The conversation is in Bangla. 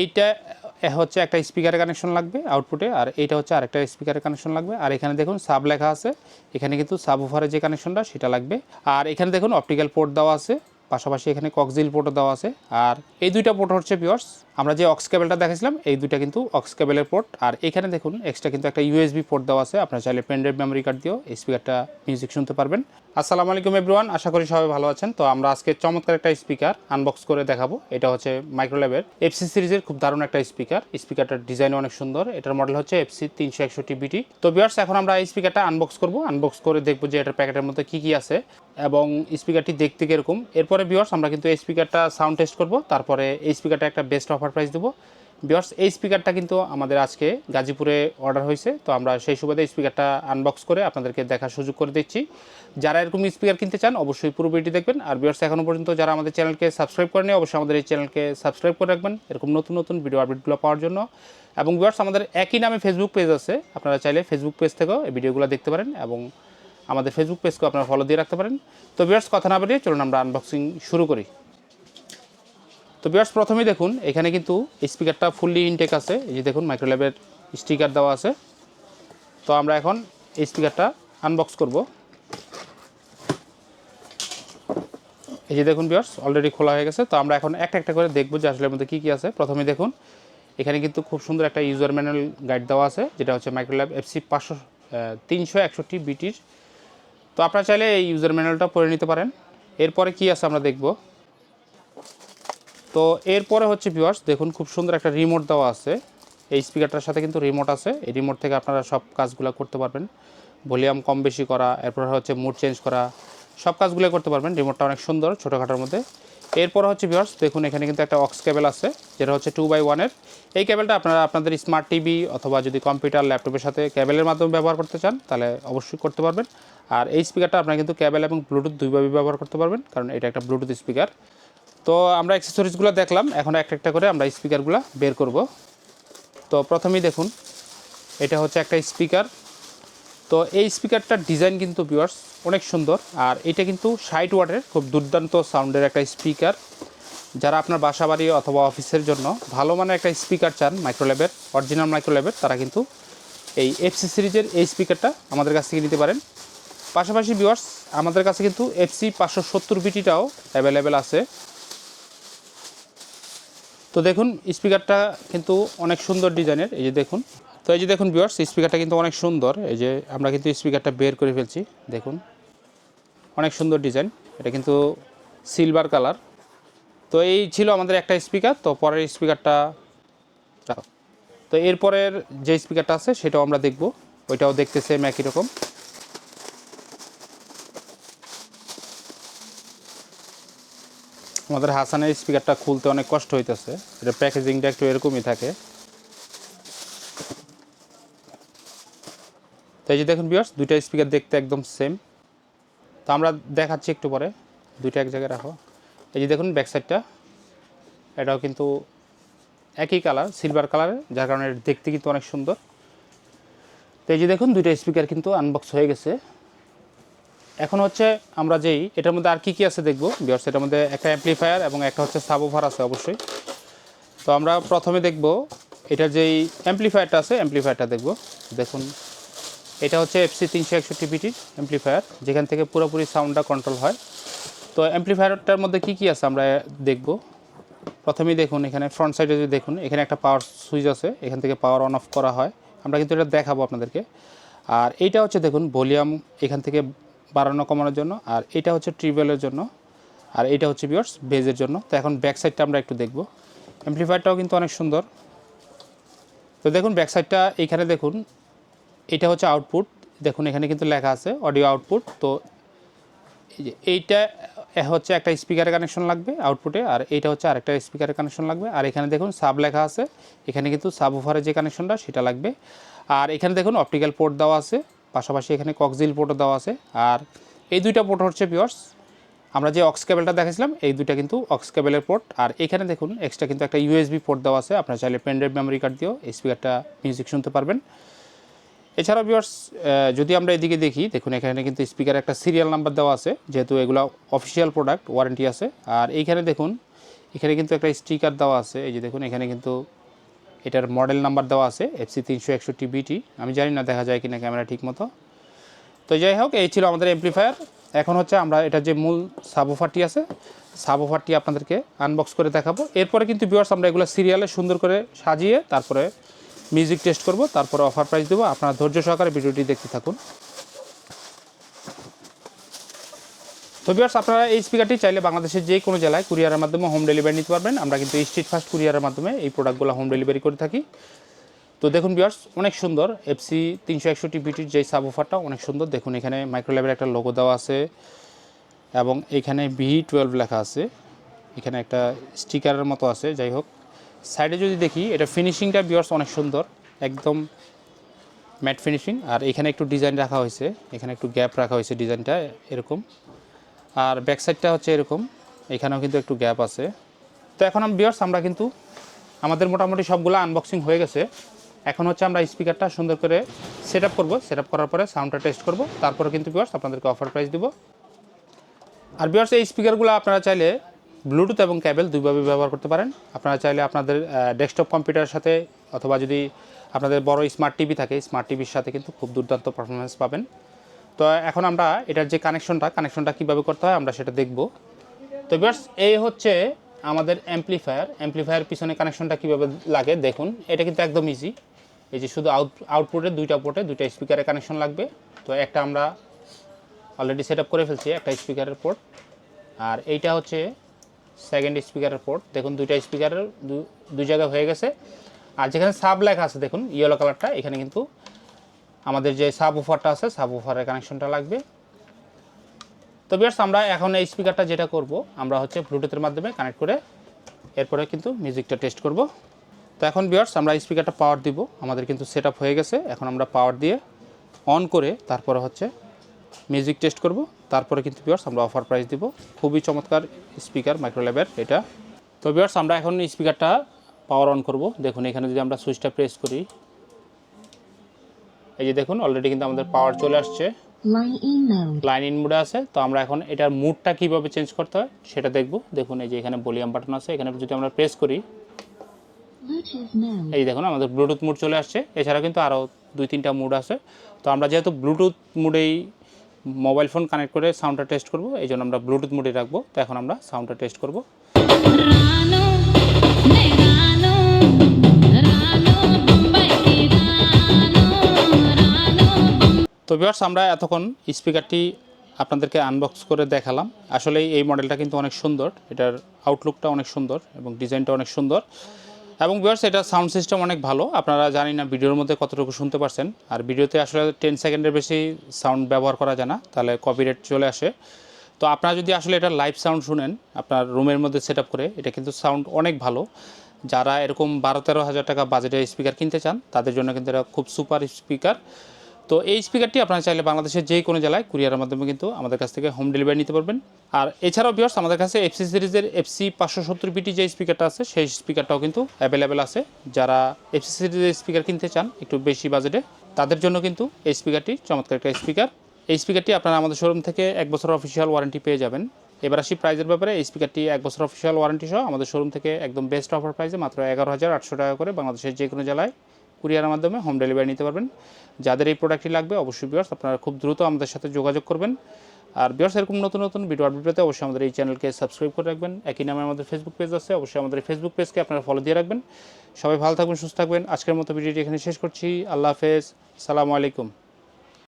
এইটা হচ্ছে একটা স্পিকারের কানেকশন লাগবে আউটপুটে আর এইটা হচ্ছে আরেকটা স্পিকারের কানেকশন লাগবে। আর এখানে দেখুন সাব লেখা আছে, এখানে কিন্তু সাব ওভারের যে কানেকশনটা সেটা লাগবে। আর এখানে দেখুন অপটিক্যাল পোর্ট দেওয়া আছে। পাশাপাশি এখানে কক্সিল পোর্টও দেওয়া আছে। আর এই দুইটা পোর্ট হচ্ছে পিওর্স আমরা যে অক্স কেবেলটা দেখেছিলাম এই দুইটা কিন্তু অক্স কেবেলের পোর্ট আর এখানে দেখুন এক্সট্রা কিন্তু একটা ইউএসবি পোর্ট দেওয়া আছে। আপনার চাইলে পেনড্রাইভ মেমোরি কার্ড দিয়েও স্পিকারটা মিউজিক শুনতে পারবেন। আসসালামু আলাইকুম এভরিওয়ান আশা করি সবাই ভালো আছেন। তো আমরা আজকে চমৎকার একটা স্পিকার আনবক্স করে দেখাবো। এটা হচ্ছে মাইক্রোল্যাবের এফসি সিরিজের খুব দারুণ একটা স্পিকার স্পিকারটার ডিজাইন অনেক সুন্দর। এটার মডেল হচ্ছে এফসি তিনশো একষট্টি বিটি তো বিয়ার্স এখন আমরা এই স্পিকারটা আনবক্স করব। আনবক্স করে দেখব যে এটার প্যাকেটের মধ্যে কী কী আছে। এবং স্পিকারটি দেখতে কীরকম। এরপরে বিয়ার্স আমরা কিন্তু এই স্পিকারটা সাউন্ড টেস্ট করব। তারপরে এই স্পিকারটা একটা বেস্ট অফার প্রাইস দেবো। বিয়ার্স এই স্পিকারটা কিন্তু আমাদের আজকে গাজীপুরে অর্ডার হয়েছে। তো আমরা সেই সুবাদে স্পিকারটা আনবক্স করে আপনাদেরকে দেখার সুযোগ করে দিচ্ছি। যারা এরকম স্পিকার কিনতে চান, অবশ্যই পুরো ভিডিও দেখবেন। আর বিয়ার্স এখনও পর্যন্ত যারা আমাদের চ্যানেলকে সাবস্ক্রাইব করেনি অবশ্যই আমাদের এই চ্যানেলকে সাবস্ক্রাইব করে রাখবেন। এরকম নতুন নতুন ভিডিও আপডেটগুলো পাওয়ার জন্য। এবং বিয়ার্স আমাদের একই নামে ফেসবুক পেজ আছে। আপনারা চাইলে ফেসবুক পেজ থেকেও এই ভিডিওগুলো দেখতে পারেন। এবং আমাদের ফেসবুক পেজকেও আপনারা ফলো দিয়ে রাখতে পারেন। তো বিয়ার্স কথা না বাড়িয়ে চলুন আমরা আনবক্সিং শুরু করি। তো বিয়ার্স প্রথমেই দেখুন, এখানে কিন্তু স্পিকারটা ফুললি ইনটেক আছে। এই যে দেখুন মাইক্রোল্যাবের স্টিকার দেওয়া আছে। তো আমরা এখন এই স্পিকারটা আনবক্স করব। এই যে দেখুন বিয়ার্স অলরেডি খোলা হয়ে গেছে। তো আমরা এখন একটা একটা করে দেখব যে আসলে মধ্যে কী কী আছে। প্রথমে দেখুন, এখানে কিন্তু খুব সুন্দর একটা ইউজার ম্যানুয়াল গাইড দেওয়া আছে, যেটা হচ্ছে মাইক্রোল্যাব এফসি পাঁচশো তিনশো একষট্টি বিটির তো আপনারা চাইলে এই ইউজার ম্যানুয়ালটা পড়ে নিতে পারেন। এরপরে কি আছে আমরা দেখব। তো এরপরে হচ্ছে ভিউয়ার্স দেখুন খুব সুন্দর একটা রিমোট দেওয়া আছে। এই স্পিকারটার সাথে কিন্তু রিমোট আছে। এই রিমোট থেকে আপনারা সব কাজগুলো করতে পারবেন। ভলিউম কম বেশি করা, এরপর হচ্ছে মুড চেঞ্জ করা, সব কাজগুলো করতে পারবেন। রিমোটটা অনেক সুন্দর ছোটোখাটোর মধ্যে। এরপর হচ্ছে ভিউয়ার্স দেখুন এখানে কিন্তু একটা অক্স কেবল আছে, যেটা হচ্ছে টু বাই ওয়ানের এই কেবলটা আপনারা আপনাদের স্মার্ট টিভি অথবা যদি কম্পিউটার ল্যাপটপের সাথে কেবলের মাধ্যমে ব্যবহার করতে চান, তাহলে অবশ্যই করতে পারবেন। আর এই স্পিকারটা আপনারা কিন্তু কেবল এবং ব্লুটুথ দুইভাবে ব্যবহার করতে পারবেন, কারণ এটা একটা ব্লুটুথ স্পিকার তো আমরা অ্যাক্সেসরিজগুলো দেখলাম, এখন একটা একটা করে আমরা স্পিকারগুলো বের করব। তো প্রথমেই দেখুন, এটা হচ্ছে একটা স্পিকার তো এই স্পিকারটার ডিজাইন কিন্তু ভিউয়ার্স অনেক সুন্দর, আর এটা কিন্তু ষাট ওয়াটের খুব দুর্দান্ত সাউন্ডের একটা স্পিকার যারা আপনার বাসা বাড়ি অথবা অফিসের জন্য ভালো মানের একটা স্পিকার চান মাইক্রোল্যাবের অরিজিনাল মাইক্রোল্যাবের তারা কিন্তু এই এফসি সিরিজের এই স্পিকারটা আমাদের কাছ থেকে নিতে পারেন। পাশাপাশি ভিউয়ার্স আমাদের কাছে কিন্তু এফসি পাঁচশো সত্তর বিটিটাও অ্যাভেলেবেল আছে। তো দেখুন স্পিকারটা কিন্তু অনেক সুন্দর ডিজাইনের এই যে দেখুন। তো এই যে দেখুন ভিউয়ার্স স্পিকারটা কিন্তু অনেক সুন্দর, এই যে আমরা কিন্তু স্পিকারটা বের করে ফেলছি, দেখুন। অনেক সুন্দর ডিজাইন এটা কিন্তু সিলভার কালার তো এই ছিল আমাদের একটা স্পিকার তো পরের স্পিকারটা তো এরপরের যে স্পিকারটা আছে, সেটাও আমরা দেখব, ওইটাও দেখতে সেম একই রকম। আমাদের হাসানের স্পিকারটা খুলতে অনেক কষ্ট হইতেছে। এটা প্যাকেজিংটা একটু এরকমই থাকে। তো এই যে দেখুন বিয়ার্স দুইটা স্পিকার দেখতে একদম সেম তো আমরা দেখাচ্ছি একটু পরে। দুইটা এক জায়গায় রাখো। এই যে দেখুন ব্যাক সাইডটা এটাও কিন্তু একই কালার সিলভার কালারের যার কারণে দেখতে কিন্তু অনেক সুন্দর। তো এই যে দেখুন, দুইটা স্পিকার কিন্তু আনবক্স হয়ে গেছে। এখন হচ্ছে আমরা যেই, এটার মধ্যে আর কি কি আছে দেখব? বিয়ার্স এটার মধ্যে একটা অ্যাম্পলিফায়ার এবং একটা হচ্ছে সাবওভার আছে অবশ্যই। তো আমরা প্রথমে দেখব, এটার যেই অ্যাম্পলিফায়ারটা আছে অ্যাম্পলিফায়ারটা দেখব। দেখুন, এটা হচ্ছে এফসি তিনশো একষট্টি পিটির অ্যাম্পলিফায়ার যেখান থেকে পুরোপুরি সাউন্ডটা কন্ট্রোল হয়। তো অ্যাম্পলিফায়ারটার মধ্যে কি কি আছে আমরা দেখব? প্রথমেই দেখুন, এখানে ফ্রন্ট সাইডে যদি দেখুন, এখানে একটা পাওয়ার সুইচ আছে, এখান থেকে পাওয়ার অন অফ করা হয়। আমরা কিন্তু এটা দেখাবো আপনাদেরকে। আর এইটা হচ্ছে দেখুন ভলিউম এখান থেকে বাড়ানো কমানোর জন্য, আর এটা হচ্ছে ট্রিবেলের জন্য, আর এটা হচ্ছে বিয়ার্স বেজের জন্য। তো এখন ব্যাক সাইডটা আমরা একটু দেখব। অ্যাম্পলিফায়ারটাও কিন্তু অনেক সুন্দর। তো দেখুন ব্যাক সাইডটা এইখানে দেখুন, এটা হচ্ছে আউটপুট দেখুন, এখানে কিন্তু লেখা আছে অডিও আউটপুট তো এইটা হচ্ছে একটা স্পিকারের কানেকশন লাগবে আউটপুটে আর এইটা হচ্ছে আরেকটা স্পিকারের কানেকশন লাগবে। আর এখানে দেখুন সাব লেখা আছে। এখানে কিন্তু সাব ওভারের যে কানেকশনটা সেটা লাগবে। আর এখানে দেখুন অপটিক্যাল পোর্ট দেওয়া আছে। পাশাপাশি এখানে কক্সিল পোর্টও দেওয়া আছে। আর এই দুইটা পোর্ট হচ্ছে পিওর্স আমরা যে অক্স কেবেলটা দেখেছিলাম এই দুইটা কিন্তু অক্স কেবলের পোর্ট আর এখানে দেখুন এক্সট্রা কিন্তু একটা ইউএসবি পোর্ট দেওয়া আছে। আপনার চাইলে পেনড্রাইভ মেমোরি কার্ড দিয়েও এই স্পিকারটা মিউজিক শুনতে পারবেন। এছাড়া ভিউয়ার্স যদি আমরা এদিকে দেখি, দেখুন এখানে কিন্তু স্পিকার একটা সিরিয়াল নাম্বার দেওয়া আছে, যেহেতু এগুলো অফিসিয়াল প্রোডাক্ট ওয়ারেন্টি আছে। আর এইখানে দেখুন, এখানে কিন্তু একটা স্টিকার দেওয়া আছে। এই যে দেখুন, এখানে কিন্তু এটার মডেল নাম্বার দেওয়া আছে এফসি তিনশো একষট্টি বিটি আমি জানি না দেখা যায় কি না ক্যামেরা ঠিক মতো তো যাই হোক, এই ছিল আমাদের এমপ্লিফায়ার এখন হচ্ছে আমরা এটা যে মূল সাবোফারটি আছে সাবোফারটি আপনাদেরকে আনবক্স করে দেখাবো। এরপরে কিন্তু ভিউয়ার্স আমরা এগুলো সিরিয়ালে সুন্দর করে সাজিয়ে তারপরে মিউজিক টেস্ট করব, তারপরে অফার প্রাইস দেবো। আপনারা ধৈর্য সহকারে ভিডিওটি দেখতে থাকুন। তো ভিউয়ার্স আপনারা এই স্পিকারটি চাইলে বাংলাদেশের যে কোনো জেলায় কুরিয়ারের মাধ্যমে হোম ডেলিভারি নিতে পারবেন। আমরা কিন্তু স্ট্রিট ফাস্ট কুরিয়ারের মাধ্যমে এই প্রোডাক্টগুলো হোম ডেলিভারি করে থাকি। তো দেখুন ভিউয়ার্স অনেক সুন্দর এফসি তিনশো একষট্টি বিটির যে সাব অফারটা অনেক সুন্দর। দেখুন এখানে মাইক্রোল্যাবের একটা লোগো দেওয়া আছে এবং এখানে বি টুয়েলভ লেখা আছে। এখানে একটা স্টিকারের মতো আছে, যাই হোক। সাইডে যদি দেখি, এটা ফিনিশিংটা ভিউয়ার্স অনেক সুন্দর, একদম ম্যাট ফিনিশিং আর এখানে একটু ডিজাইন রাখা হয়েছে, এখানে একটু গ্যাপ রাখা হয়েছে ডিজাইনটা এরকম। আর ব্যাক সাইডটা হচ্ছে এরকম। এখানেও কিন্তু একটু গ্যাপ আছে। তো এখন বিয়ার্স আমরা কিন্তু আমাদের মোটামুটি সবগুলো আনবক্সিং হয়ে গেছে। এখন হচ্ছে আমরা স্পিকারটা সুন্দর করে সেট আপ করব। সেট আপ করার পরে সাউন্ডটা টেস্ট করব। তারপরে কিন্তু বিয়ার্স আপনাদেরকে অফার প্রাইস দিব। আর বিয়ার্স এই স্পিকারগুলো আপনারা চাইলে ব্লুটুথ এবং ক্যাবেল দুইভাবে ব্যবহার করতে পারেন। আপনারা চাইলে আপনাদের ডেস্কটপ কম্পিউটারের সাথে অথবা যদি আপনাদের বড় স্মার্ট টিভি থাকে স্মার্ট টিভির সাথে কিন্তু খুব দুর্দান্ত পারফরমেন্স পাবেন। তো এখন আমরা এটার যে কানেকশনটা কানেকশনটা কীভাবে করতে হয় আমরা সেটা দেখব। তো বিয়ার্স এই হচ্ছে আমাদের অ্যাম্পলিফায়ার অ্যাম্পলিফায়ার পিছনে কানেকশনটা কীভাবে লাগে দেখুন। এটা কিন্তু একদম ইজি এই যে শুধু আউট আউটপুটে দুইটা পোর্টে দুইটা স্পিকারের কানেকশন লাগবে। তো একটা আমরা অলরেডি সেট করে ফেলছি, একটা স্পিকারের পোর্ট আর এইটা হচ্ছে সেকেন্ড স্পিকারের পোর্ট দেখুন, দুইটা স্পিকারের দুই জায়গায় হয়ে গেছে। আর যেখানে সাব লেখা আছে, দেখুন ইয়েলো কালারটা এখানে কিন্তু আমাদের যে সাব উফারটা আছে সাব উফারের কানেকশনটা লাগবে। তো বিয়ার্স আমরা এখন এই স্পিকারটা যেটা করব, আমরা হচ্ছে ব্লুটুথের মাধ্যমে কানেক্ট করে এরপরে কিন্তু মিউজিকটা টেস্ট করব। তো এখন বিয়ার্স আমরা স্পিকারটা পাওয়ার দিব। আমাদের কিন্তু সেট হয়ে গেছে। এখন আমরা পাওয়ার দিয়ে অন করে তারপরে হচ্ছে মিউজিক টেস্ট করব। তারপরে কিন্তু বিয়ার্স আমরা অফার প্রাইস দিব। খুবই চমৎকার স্পিকার মাইক্রোল্যাবের এটা। তো বিয়ার্স আমরা এখন স্পিকারটা পাওয়ার অন করব। দেখুন, এখানে যদি আমরা সুইচটা প্রেস করি এই যে দেখুন অলরেডি কিন্তু আমাদের পাওয়ার চলে আসছে। লাইন ইন মোডে আছে তো আমরা এখন এটার মুডটা কীভাবে চেঞ্জ করতে হয় সেটা দেখব। দেখুন এই যে এখানে ভলিউম বাটন আছে এখানে যদি আমরা প্রেস করি এই দেখুন আমাদের ব্লুটুথ মুড চলে আসছে। এছাড়া কিন্তু আরও দুই তিনটা মুড আছে। তো আমরা যেহেতু ব্লুটুথ মুডেই মোবাইল ফোন কানেক্ট করে সাউন্ডটা টেস্ট করব এই জন্য আমরা ব্লুটুথ মুডে রাখব। তো এখন আমরা সাউন্ডটা টেস্ট করব। তো ভিউয়ার্স আমরা এতক্ষণ স্পিকারটি আপনাদেরকে আনবক্স করে দেখালাম। আসলে এই মডেলটা কিন্তু অনেক সুন্দর, এটার আউটলুকটা অনেক সুন্দর এবং ডিজাইনটা অনেক সুন্দর। এবং ভিউয়ার্স এটা সাউন্ড সিস্টেম অনেক ভালো, আপনারা জানি না ভিডিওর মধ্যে কতটুকু শুনতে পারছেন, আর ভিডিওতে আসলে টেন সেকেন্ডের বেশি সাউন্ড ব্যবহার করা যায় না, তাহলে কপিরেট চলে আসে। তো আপনারা যদি আসলে এটা লাইভ সাউন্ড শুনেন, আপনার রুমের মধ্যে সেট করে, এটা কিন্তু সাউন্ড অনেক ভালো। যারা এরকম বারো তেরো হাজার টাকা বাজেটের স্পিকার কিনতে চান, তাদের জন্য কিন্তু এটা খুব সুপার স্পিকার তো এই স্পিকারটি আপনারা চাইলে বাংলাদেশের যে কোনো জেলায় কুরিয়ারের মাধ্যমে কিন্তু আমাদের কাছ থেকে হোম ডেলিভারি নিতে পারবেন। আর এছাড়াও বিয়ার্স আমাদের কাছে এফসি সিরিজের এফসি পাঁচশো সত্তর পিটি যে স্পিকারটা আছে, সেই স্পিকারটাও কিন্তু অ্যাভেলেবেল আছে। যারা এফসি সিরিজের স্পিকার কিনতে চান, একটু বেশি বাজেটে তাদের জন্য কিন্তু এই স্পিকারটি চমৎকার একটা স্পিকার এই স্পিকারটি আপনারা আমাদের শোরুম থেকে এক বছর অফিসিয়াল ওয়ারেন্টি পেয়ে যাবেন। এবার আসি প্রাইজের ব্যাপারে। এই স্পিকারটি এক বছর অফিসিয়াল ওয়ারেন্টি সহ আমাদের শোরুম থেকে একদম বেস্ট অফার প্রাইসে মাত্র এগারো হাজার আটশো টাকা করে বাংলাদেশের যে কোনো জেলায় কুরিয়ারের মাধ্যমে হোম ডেলিভারি নিতে পারবেন। যাদের এই প্রোডাক্টটি লাগবে, অবশ্যই বিয়ার্স আপনারা খুব দ্রুত আমাদের সাথে যোগাযোগ করবেন। আর বিয়ার্স এরকম নতুন নতুন ভিডিও আপডেট পেতে অবশ্যই আমাদের এই চ্যানেলকে সাবস্ক্রাইব করে রাখবেন। একই নামে আমাদের ফেসবুক পেজ আছে, অবশ্যই আমাদের ফেসবুক পেজকে আপনারা ফলো দিয়ে রাখবেন। সবাই ভালো থাকবেন, সুস্থ থাকবেন। আজকের মতো ভিডিওটি এখানে শেষ করছি। আল্লাহ হাফেজ। সালামু আলাইকুম।